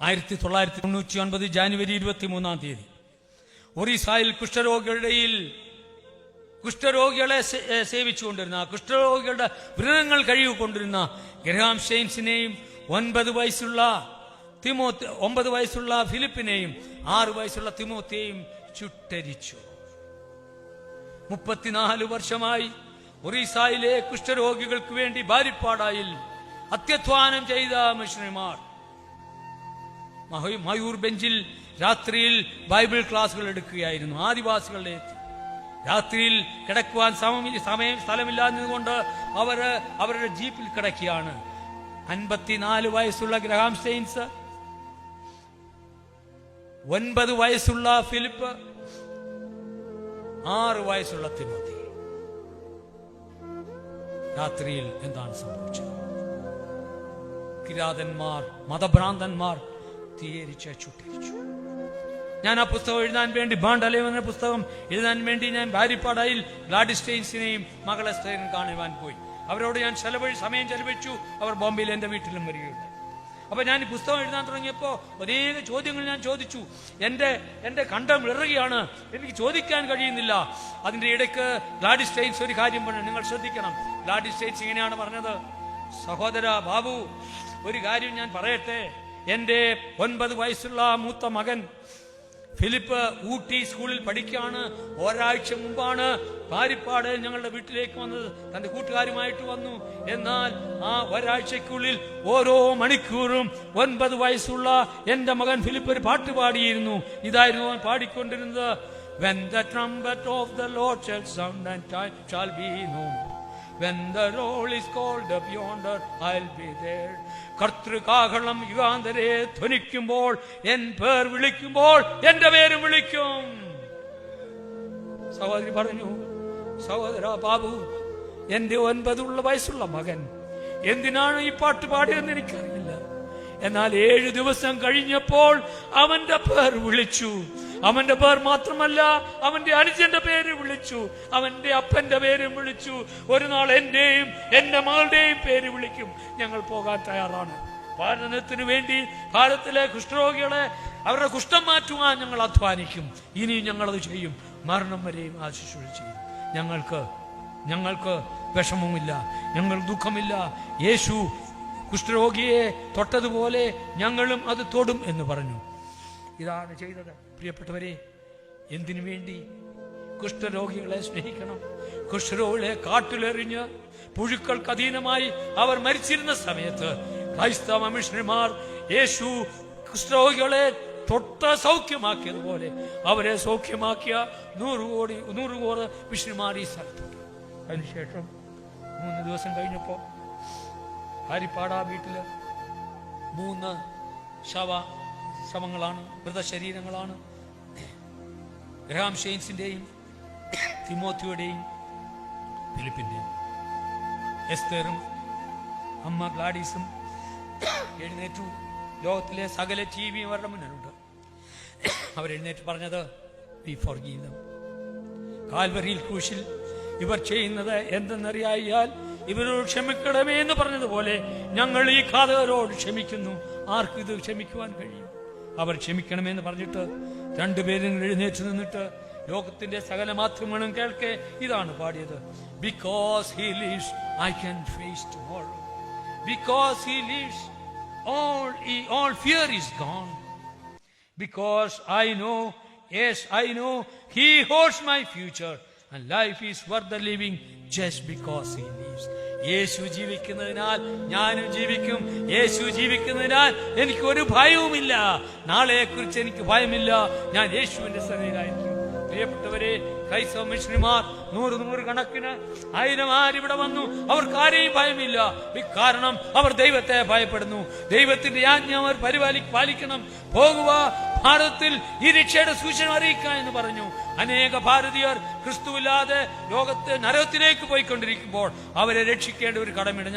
ആയിരത്തി തൊള്ളായിരത്തി തൊണ്ണൂറ്റി ഒൻപത് ജാനുവരി ഇരുപത്തി മൂന്നാം തീയതി ഒറീസയിൽ കുഷ്ഠരോഗികളുടെയിൽ കുഷ്ഠരോഗികളെ സേവിച്ചുകൊണ്ടിരുന്ന കുഷ്ഠരോഗികളുടെ വ്രതങ്ങൾ കഴിവുകൊണ്ടിരുന്ന ഗ്രഹാം ഷെയിൻസിനെയും ഒൻപത് വയസ്സുള്ള തിമോത്ത് ഒമ്പത് വയസ്സുള്ള ഫിലിപ്പിനെയും ആറു വയസ്സുള്ള തിമോത്തെയും ചുട്ടരിച്ചു. മുപ്പത്തിനാല് വർഷമായി ഒറീസയിലെ കുഷ്ഠരോഗികൾക്ക് വേണ്ടി ബാരിപ്പാടായിൽ അത്യധ്വാനം ചെയ്ത മിഷണറിമാർ മയൂർ ബെഞ്ചിൽ രാത്രിയിൽ ബൈബിൾ ക്ലാസ്സുകൾ എടുക്കുകയായിരുന്നു ആദിവാസികളുടെ രാത്രിയിൽ കിടക്കുവാൻ സമയം സമയം സ്ഥലമില്ലാഞ്ഞതുകൊണ്ട് അവർ അവരുടെ ജീപ്പിൽ കിടക്കുകയാണ്. അൻപത്തിനാല് വയസ്സുള്ള ഗ്രഹാം സ്റ്റെയിൻസ് ഒൻപത് വയസ്സുള്ള ഫിലിപ്പ് ആറ് വയസ്സുള്ള തിമതി രാത്രിയിൽ എന്താണ് സംഭവിച്ചത്? കിരാതന്മാർ മതഭ്രാന്തന്മാർ തീയരിച്ച് ചുട്ടരിച്ചു. ഞാൻ ആ പുസ്തകം എഴുതാൻ വേണ്ടി ബാണ്ടലേവ് എന്ന പുസ്തകം എഴുതാൻ വേണ്ടി ഞാൻ ഭാര്യപ്പാടയിൽ ഗ്ലാഡിസ്റ്റെയിൻസിനെയും മകളെ സ്ത്രീയും കാണുവാൻ പോയി. അവരോട് ഞാൻ ചെലവഴി സമയം ചെലവഴിച്ചു. അവർ ബോംബെയിൽ എന്റെ വീട്ടിലും വരികയുണ്ടായി. അപ്പൊ ഞാൻ ഈ പുസ്തകം എഴുതാൻ തുടങ്ങിയപ്പോ അനേക ചോദ്യങ്ങൾ ഞാൻ ചോദിച്ചു. എന്റെ എന്റെ കണ്ടം വിളറുകയാണ് എനിക്ക് ചോദിക്കാൻ കഴിയുന്നില്ല. അതിന്റെ ഇടയ്ക്ക് ഗ്ലാഡിസ്റ്റൈൻസ് ഒരു കാര്യം പറഞ്ഞു. നിങ്ങൾ ശ്രദ്ധിക്കണം. ഗ്ലാഡിസ്റ്റൈൻസ് ഇങ്ങനെയാണ് പറഞ്ഞത്. സഹോദര ബാബു ഒരു കാര്യം ഞാൻ പറയട്ടെ? എന്റെ ഒൻപത് വയസ്സുള്ള മൂത്ത മകൻ ഫിലിപ്പ് ഊട്ടി സ്കൂളിൽ പഠിക്കുകയാണ്. ഒരാഴ്ച മുമ്പാണ് പാരിപ്പാട് ഞങ്ങളുടെ വീട്ടിലേക്ക് വന്നത്. തന്റെ കൂട്ടുകാരുമായിട്ട് വന്നു. എന്നാൽ ആ ഒരാഴ്ചക്കുള്ളിൽ ഓരോ മണിക്കൂറും ഒൻപത് വയസ്സുള്ള എന്റെ മകൻ ഫിലിപ്പ് ഒരു പാട്ട് പാടിയിരുന്നു. ഇതായിരുന്നു അവൻ പാടിക്കൊണ്ടിരുന്നത്. When the trumpet of the Lord shall sound and time shall be known. When the roll is called up yonder, I'll be there. കർത്തൃകാഹളം യുഗാന്തരെ ധ്വനിക്കുമ്പോൾ എൻ പേർ വിളിക്കുമ്പോൾ എന്റെ പേരും വിളിക്കും. സഹോദരി പറഞ്ഞു സഹോദര ബാബു എന്റെ ഒൻപതുള്ള വയസ്സുള്ള മകൻ എന്തിനാണ് ഈ പാട്ട് പാടിയതെന്ന് എനിക്കറിയില്ല. എന്നാൽ ഏഴു ദിവസം കഴിഞ്ഞപ്പോൾ അവന്റെ പേർ വിളിച്ചു. അവന്റെ പേർ മാത്രമല്ല അവന്റെ അനുജന്റെ പേര് വിളിച്ചു. അവന്റെ അപ്പന്റെ പേരും വിളിച്ചു. ഒരു നാൾ എന്റെയും എന്റെ മകളുടെയും പേര് വിളിക്കും. ഞങ്ങൾ പോകാൻ തയ്യാറാണ്. ഭാരതത്തിന് വേണ്ടി ഭാരതത്തിലെ കുഷ്ഠരോഗികളെ അവരുടെ കുഷ്ഠം മാറ്റുവാൻ ഞങ്ങൾ അധ്വാനിക്കും. ഇനി ഞങ്ങളത് ചെയ്യും. മരണം വരെയും ആ ചെയ്യും. ഞങ്ങൾക്ക് ഞങ്ങൾക്ക് വിഷമമില്ല ഞങ്ങൾ ദുഃഖമില്ല. യേശു കുഷ്ഠരോഗിയെ തൊട്ടതുപോലെ ഞങ്ങളും അത് തൊടും എന്ന് പറഞ്ഞു. ഇതാണ് ചെയ്തത്. പ്രിയപ്പെട്ടവരെ എന്തിനു വേണ്ടി കുഷ്ഠരോഗികളെ സ്നേഹിക്കണം? കുഷ്ഠരോഗികളെ കാട്ടിലെറിഞ്ഞ് പുഴുക്കൾക്ക് അധീനമായി അവർ മരിച്ചിരുന്ന സമയത്ത് ക്രൈസ്തവ മിഷണറിമാർ യേശു കുഷ്ഠരോഗികളെ തൊട്ട് സൗഖ്യമാക്കിയതുപോലെ അവരെ സൗഖ്യമാക്കിയ നൂറ് കോടി നൂറ് കോടി മിഷണറിമാർ ഈ സ്ഥലത്തുണ്ട്. അതിനുശേഷം മൂന്ന് ദിവസം കഴിഞ്ഞപ്പോൾ ഹരിപ്പാട വീട്ടിൽ മൂന്ന് ശവ ശവങ്ങളാണ് മൃതശരീരങ്ങളാണ്. ഗ്രഹാം ഷെയിൻസിന്റെയും തിമോത്തിയുടെയും ഫിലിപ്പിന്റെയും എസ്തേറും അമ്മ ഗ്ലാഡീസും എഴുന്നേറ്റു. ലോകത്തിലെ സകല വി അവരുടെ മുന്നിലുണ്ട്. അവരെഴുന്നേറ്റ് പറഞ്ഞത് വി ഫോർ ഗീതം കാൽവരിയിൽ ക്രൂശിൽ ഇവർ ചെയ്യുന്നത് എന്തെന്നറിയായാൽ ഇവരോട് ക്ഷമിക്കണമേ എന്ന് പറഞ്ഞതുപോലെ ഞങ്ങൾ ഈ ഘാതകരോട് ക്ഷമിക്കുന്നു. ആർക്കും ഇത് ക്ഷമിക്കുവാൻ കഴിയും. അവർ ക്ഷമിക്കണമെന്ന് പറഞ്ഞിട്ട് രണ്ടുപേരും എഴുന്നേറ്റ് നിന്നിട്ട് ലോകത്തിന്റെ സകല മാധ്യമങ്ങളും കേൾക്കെ ഇതാണ് പാടിയത് because he lives I can face because he lives all all fear is gone because I know, yes, I know He holds my future and life is worth the living just because He lives. യേശു ജീവിക്കുന്നതിനാൽ ഞാനും ജീവിക്കും. യേശു ജീവിക്കുന്നതിനാൽ എനിക്ക് ഒരു ഭയവുമില്ല. നാളെയെ കുറിച്ച് എനിക്ക് ഭയമില്ല. ഞാൻ യേശുവിന്റെ സന്നിധിയിലായിരിക്കും. പ്രിയപ്പെട്ടവരെ ക്രൈസ്തവ മിഷണറിമാർ നൂറ് നൂറ് കണക്കിന് ആയിരം ആരിവിടെ വന്നു? അവർക്ക് ആരെയും ഭയമില്ല. കാരണം അവർ ദൈവത്തെ ഭയപ്പെടുന്നു. ദൈവത്തിന്റെ ആജ്ഞ അവർ പരിപാലി പാലിക്കണം. പോകുക ഭാരതത്തിൽ ഈ രക്ഷയുടെ സൂചന അറിയിക്കുക എന്ന് പറഞ്ഞു. അനേക ഭാരതീയർ ക്രിസ്തുവില്ലാതെ ലോകത്തെ നരകത്തിലേക്ക് പോയിക്കൊണ്ടിരിക്കുമ്പോൾ അവരെ രക്ഷിക്കേണ്ട ഒരു കടമിട